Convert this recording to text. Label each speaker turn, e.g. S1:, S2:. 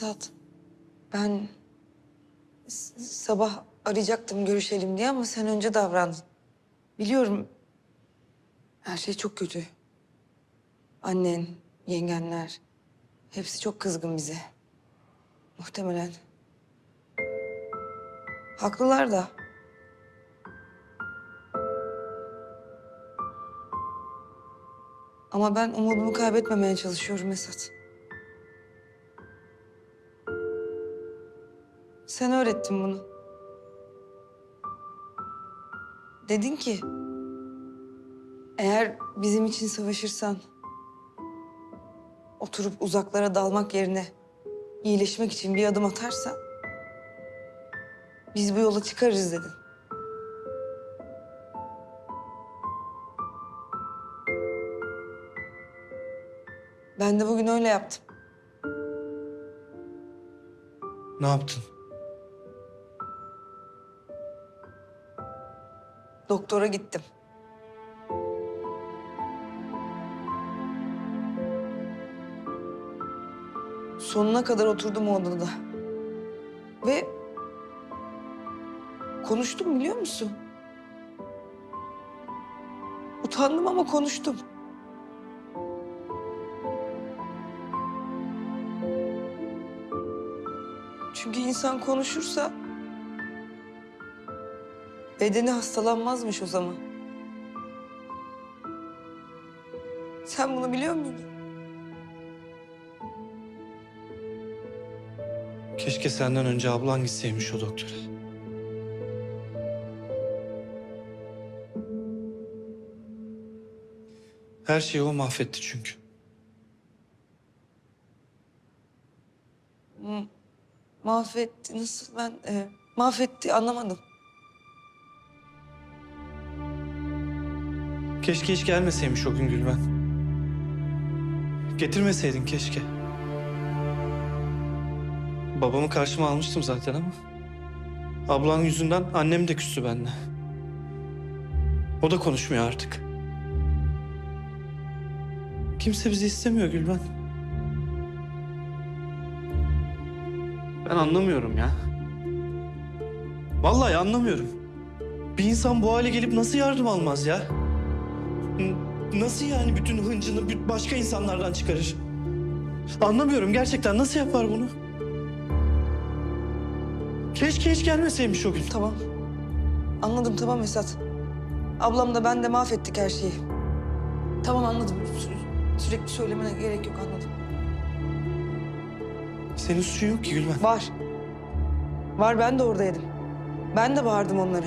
S1: Esat, ben sabah arayacaktım görüşelim diye ama sen önce davrandın. Biliyorum her şey çok kötü. Annen, yengenler hepsi çok kızgın bize. Muhtemelen. Haklılar da. Ama ben umudumu kaybetmemeye çalışıyorum Esat. Sen öğrettin bunu. Dedin ki... ...eğer bizim için savaşırsan... ...oturup uzaklara dalmak yerine... ...iyileşmek için bir adım atarsan... ...biz bu yola çıkarız dedin. Ben de bugün öyle yaptım.
S2: Ne yaptın?
S1: Doktora gittim. Sonuna kadar oturdum o odada. Ve konuştum biliyor musun? Utandım ama konuştum. Çünkü insan konuşursa Bedeni hastalanmazmış o zaman. Sen bunu biliyor muydun?
S2: Keşke senden önce ablan gitseymiş o doktora. Her şeyi o mahvetti çünkü.
S1: Mahvetti. Nasıl ben e, mahvetti anlamadım.
S2: Keşke hiç gelmeseymiş o gün Gülben. Getirmeseydin keşke. Babamı karşıma almıştım zaten ama... ...ablan yüzünden annem de küstü benimle. O da konuşmuyor artık. Kimse bizi istemiyor Gülben. Ben anlamıyorum ya. Vallahi anlamıyorum. Bir insan bu hale gelip nasıl yardım almaz ya? Nasıl yani bütün hıncını büt- başka insanlardan çıkarır? Anlamıyorum gerçekten nasıl yapar bunu? Keşke hiç gelmeseymiş o gün.
S1: Tamam. Anladım tamam Esat. Ablam da ben de mahvettik her şeyi. Tamam anladım. Sü- sürekli söylemene gerek yok anladım.
S2: Senin suçun yok ki Gülben.
S1: Var. Var ben de oradaydım. Ben de bağırdım onlara.